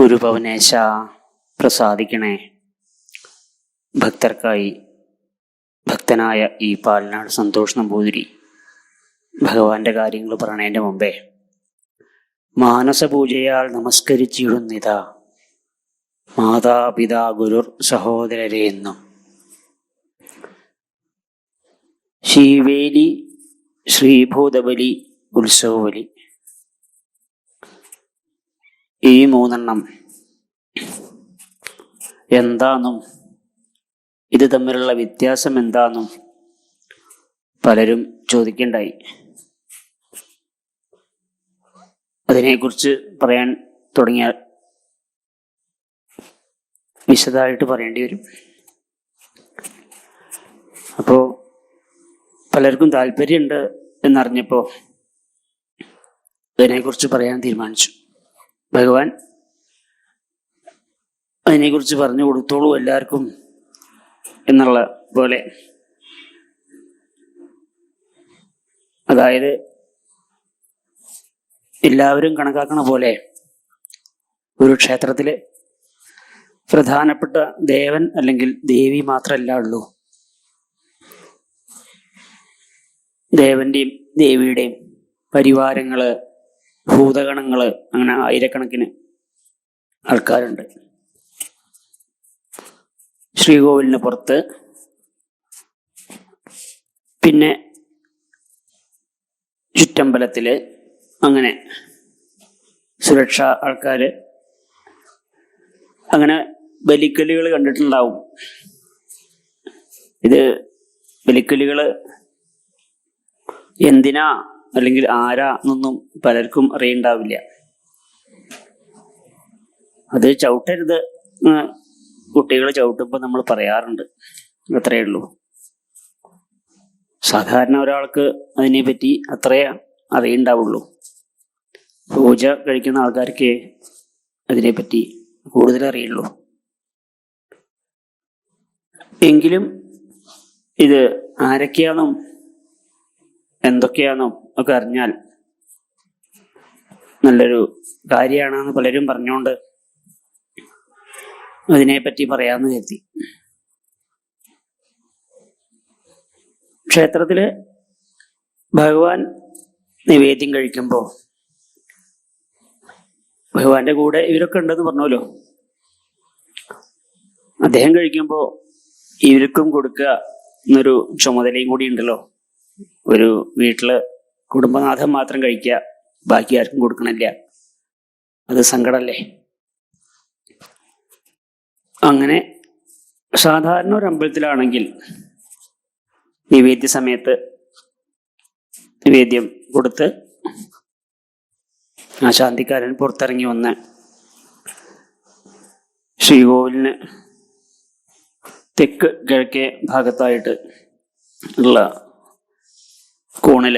ഒരു പവനേശ പ്രസാദിക്കണേ. ഭക്തർക്കായി ഭക്തനായ ഈ പാലനാട് സന്തോഷ് നമ്പൂതിരി ഭഗവാന്റെ കാര്യങ്ങൾ പറയണതിന്റെ മുമ്പേ മാനസപൂജയാൽ നമസ്കരിച്ചിടുന്നിത. മാതാപിതാ ഗുരുർ സഹോദരരെ എന്നും. ശീവേലി ശ്രീഭൂതബലി ഉത്സവബലി ഈ മൂന്നെണ്ണം. എന്താണെന്നും ഇത് തമ്മിലുള്ള വ്യത്യാസം എന്താണെന്നും പലരും ചോദിക്കണ്ടായി. അതിനെക്കുറിച്ച് പറയാൻ തുടങ്ങിയാൽ വിശദമായിട്ട് പറയേണ്ടി വരും. അപ്പോൾ പലർക്കും താല്പര്യമുണ്ട് എന്നറിഞ്ഞപ്പോൾ അതിനെക്കുറിച്ച് പറയാൻ തീരുമാനിച്ചു. ഭഗവാൻ അതിനെക്കുറിച്ച് പറഞ്ഞു കൊടുത്തോളൂ എല്ലാവർക്കും എന്നുള്ള പോലെ. അതായത് എല്ലാവരും കണക്കാക്കണ പോലെ ഒരു ക്ഷേത്രത്തിലെ പ്രധാനപ്പെട്ട ദേവൻ അല്ലെങ്കിൽ ദേവി മാത്രമല്ല ഉള്ളൂ. ദേവന്റെയും ദേവിയുടെയും പരിവാരങ്ങൾ ഭൂതഗണങ്ങൾ അങ്ങനെ ആയിരക്കണക്കിന് ആൾക്കാരുണ്ട്. ശ്രീകോവിലിന് പുറത്ത്. പിന്നെ ചുറ്റമ്പലത്തിൽ അങ്ങനെ സുരക്ഷാ ആൾക്കാർ അങ്ങനെ ബലിക്കല്ലുകൾ കണ്ടിട്ടുണ്ടാവും. ഇത് ബലിക്കല്ലുകൾ എന്തിനാ അല്ലെങ്കിൽ ആരാ എന്നൊന്നും പലർക്കും അറിയണ്ടാവില്ല. അത് ചവിട്ടരുത് കുട്ടികൾ ചവിട്ടുമ്പോൾ നമ്മൾ പറയാറുണ്ട്. അത്രയേ ഉള്ളൂ. സാധാരണ ഒരാൾക്ക് അതിനെപ്പറ്റി അത്രേ അറിയണ്ടാവുള്ളൂ. പൂജ കഴിക്കുന്ന ആൾക്കാർക്ക് അതിനെപ്പറ്റി കൂടുതൽ അറിയുള്ളൂ. എങ്കിലും ഇത് ആരൊക്കെയാണെന്നും എന്തൊക്കെയാണെന്നും ഒക്കെ അറിഞ്ഞാൽ നല്ലൊരു കാര്യമാണെന്ന് പലരും പറഞ്ഞുകൊണ്ട് അതിനെപ്പറ്റി പറയാമെന്ന് കരുതി. ക്ഷേത്രത്തിൽ ഭഗവാൻ നിവേദ്യം കഴിക്കുമ്പോൾ ഭഗവാന്റെ കൂടെ ഇവരൊക്കെ ഉണ്ടെന്ന് പറഞ്ഞല്ലോ അദ്ദേഹം കഴിക്കുമ്പോൾ ഇവർക്കും കൊടുക്കുക എന്നൊരു ചുമതലയും കൂടി ഉണ്ടല്ലോ. ഒരു വീട്ടിൽ കുടുംബനാഥം മാത്രം കഴിക്കുക ബാക്കി ആർക്കും കൊടുക്കണില്ല. അത് സങ്കടമല്ലേ അങ്ങനെ സാധാരണ ഒരു അമ്പലത്തിലാണെങ്കിൽ നിവേദ്യ സമയത്ത് നിവേദ്യം കൊടുത്ത് ആ ശാന്തിക്കാരൻ പുറത്തിറങ്ങി വന്ന് ശ്രീകോവിലിന് തെക്ക് കിഴക്കേ ഭാഗത്തായിട്ട് ഉള്ള കോണിൽ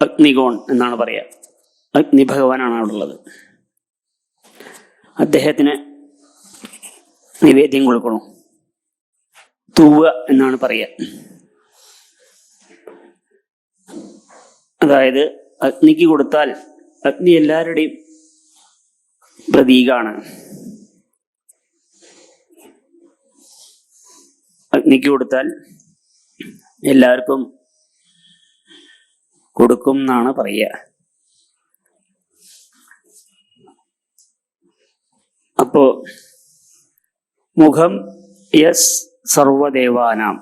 അഗ്നികോൺ എന്നാണ് പറയുക അഗ്നി ഭഗവാനാണ് അവിടെ ഉള്ളത് അദ്ദേഹത്തിന് നിവേദ്യം കൊടുക്കണം. തൂവ എന്നാണ് പറയുക അതായത് അഗ്നിക്ക് കൊടുത്താൽ അഗ്നി എല്ലാവരുടെയും പ്രതീകാണ്. അഗ്നിക്ക് കൊടുത്താൽ എല്ലാവർക്കും കൊടുക്കും എന്നാണ് പറയുക. അപ്പോ മുഖം യസ് സർവദേവാനാം.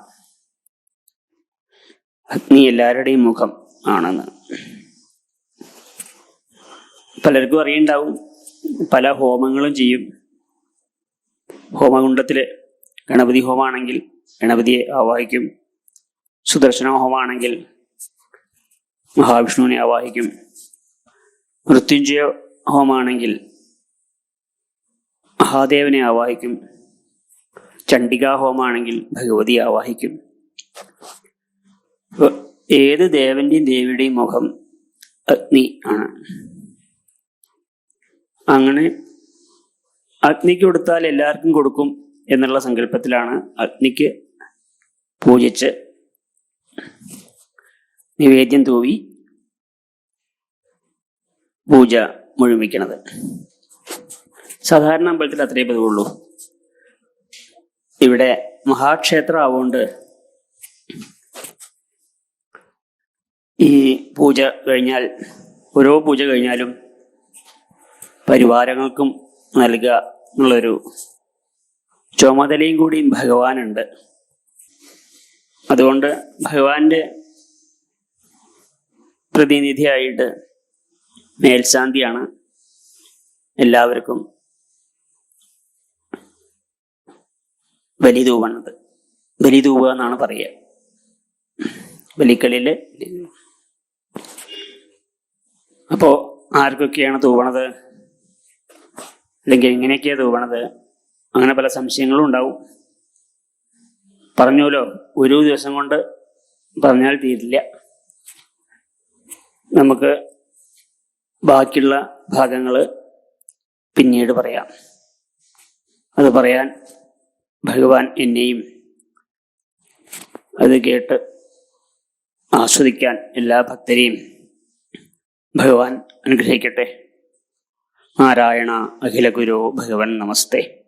അഗ്നി എല്ലാവരുടെയും മുഖം ആണെന്ന്. പലർക്കും അറിയണ്ടാവും പല ഹോമങ്ങളും ചെയ്യും. ഹോമകുണ്ടത്തിൽ ഗണപതി ഹോമാണെങ്കിൽ ഗണപതിയെ ആവാഹിക്കും. സുദർശന ഹോമാണെങ്കിൽ മഹാവിഷ്ണുവിനെ ആവാഹിക്കും. മൃത്യുഞ്ജയ ഹോമാണെങ്കിൽ മഹാദേവനെ ആവാഹിക്കും. ചണ്ഡികാ ഹോമാണെങ്കിൽ ഭഗവതി ആവാഹിക്കും ഏത് ദേവന്റെയും ദേവിയുടെയും മുഖം അഗ്നി ആണ്. അങ്ങനെ അഗ്നിക്ക് കൊടുത്താൽ എല്ലാവർക്കും കൊടുക്കും എന്നുള്ള സങ്കല്പത്തിലാണ് അഗ്നിക്ക് പൂജിച്ച് നിവേദ്യം തൂവി പൂജ മുഴുമിക്കണത്. സാധാരണ അമ്പലത്തിൽ അത്രേ പതിവുള്ളൂ. ഇവിടെ മഹാക്ഷേത്രം ആവുകൊണ്ട് ഈ പൂജ കഴിഞ്ഞാൽ ഓരോ പൂജ കഴിഞ്ഞാലും പരിവാരങ്ങൾക്കും നൽകുക എന്നുള്ളൊരു ചുമതലയും കൂടി ഭഗവാനുണ്ട്. അതുകൊണ്ട് ഭഗവാന്റെ പ്രതിനിധിയായിട്ട് മേൽശാന്തിയാണ് എല്ലാവർക്കും ബലി ബലിതൂവ എന്നാണ് പറയുക. ബലിക്കളിയിൽ അപ്പോൾ ആർക്കൊക്കെയാണ് തൂവണത് അല്ലെങ്കിൽ എങ്ങനെയൊക്കെയാണ് തൂവണത് അങ്ങനെ പല സംശയങ്ങളും ഉണ്ടാവും. പറഞ്ഞല്ലോ ഒരു ദിവസം കൊണ്ട് പറഞ്ഞാൽ തീരില്ല. നമുക്ക് ബാക്കിയുള്ള ഭാഗങ്ങൾ പിന്നീട് പറയാം. അത് പറയാൻ ഭഗവാൻ എന്നെയും അത് കേട്ട് ആസ്വദിക്കാൻ എല്ലാ ഭക്തരെയും ഭഗവാൻ അനുഗ്രഹിക്കട്ടെ. നാരായണ അഖില ഗുരു ഭഗവൻ നമസ്തേ.